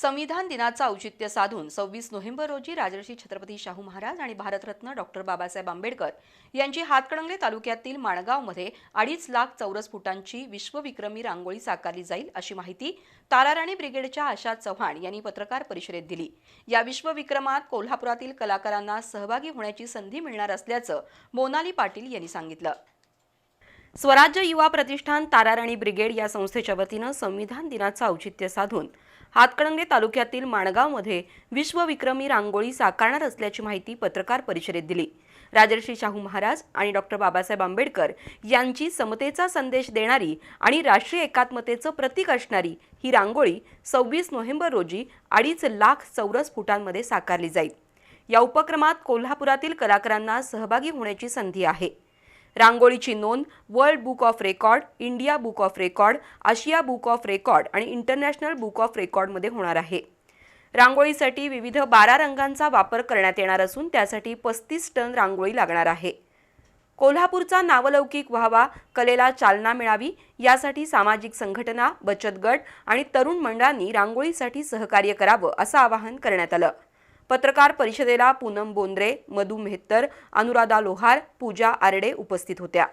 संविधान दिनाचं औचित्य साधून सव्वीस नोव्हेंबर रोजी राजर्षी छत्रपती शाहू महाराज आणि भारतरत्न डॉक्टर बाबासाहेब आंबेडकर यांची हातकणंगले तालुक्यातील माणगावमध्ये अडीच लाख चौरस फुटांची विश्वविक्रमी रांगोळी साकारली जाईल अशी माहिती ताराराणी ब्रिगेडच्या आशा चव्हाण यांनी पत्रकार परिषदेत दिली. या विश्वविक्रमात कोल्हापुरातील कलाकारांना सहभागी होण्याची संधी मिळणार असल्याचं मोनाली पाटील यांनी सांगितलं. स्वराज्य युवा प्रतिष्ठान ताराराणी ब्रिगेड या संस्थेच्या वतीनं संविधान दिनाचं औचित्य साधून हातकणंगले तालुक्यातील माणगावमध्ये विश्वविक्रमी रांगोळी साकारणार असल्याची माहिती पत्रकार परिषदेत दिली. राजर्षी शाहू महाराज आणि डॉक्टर बाबासाहेब आंबेडकर यांची समतेचा संदेश देणारी आणि राष्ट्रीय एकात्मतेचं प्रतीक असणारी ही रांगोळी सव्वीस नोव्हेंबर रोजी अडीच लाख चौरस फुटांमध्ये साकारली जाईल. या उपक्रमात कोल्हापुरातील कलाकारांना सहभागी होण्याची संधी आहे. रांगोळीची नोंद world book of record India book of record Asia book of record आणि इंटरनॅशनल बुक ऑफ रेकॉर्डमध्ये होणार आहे. रांगोळीसाठी विविध बारा रंगांचा वापर करण्यात येणार असून त्यासाठी पस्तीस टन रांगोळी लागणार आहे. कोल्हापूरचा नावलौकिक व्हावा कलेला चालना मिळावी यासाठी सामाजिक संघटना बचत गट आणि तरुण मंडळांनी रांगोळीसाठी सहकार्य करावं असं आवाहन करण्यात आलं. पत्रकार परिषदेला पूनम बोंद्रे मधु मेहत्तर अनुराधा लोहार पूजा आरडे उपस्थित होत्या.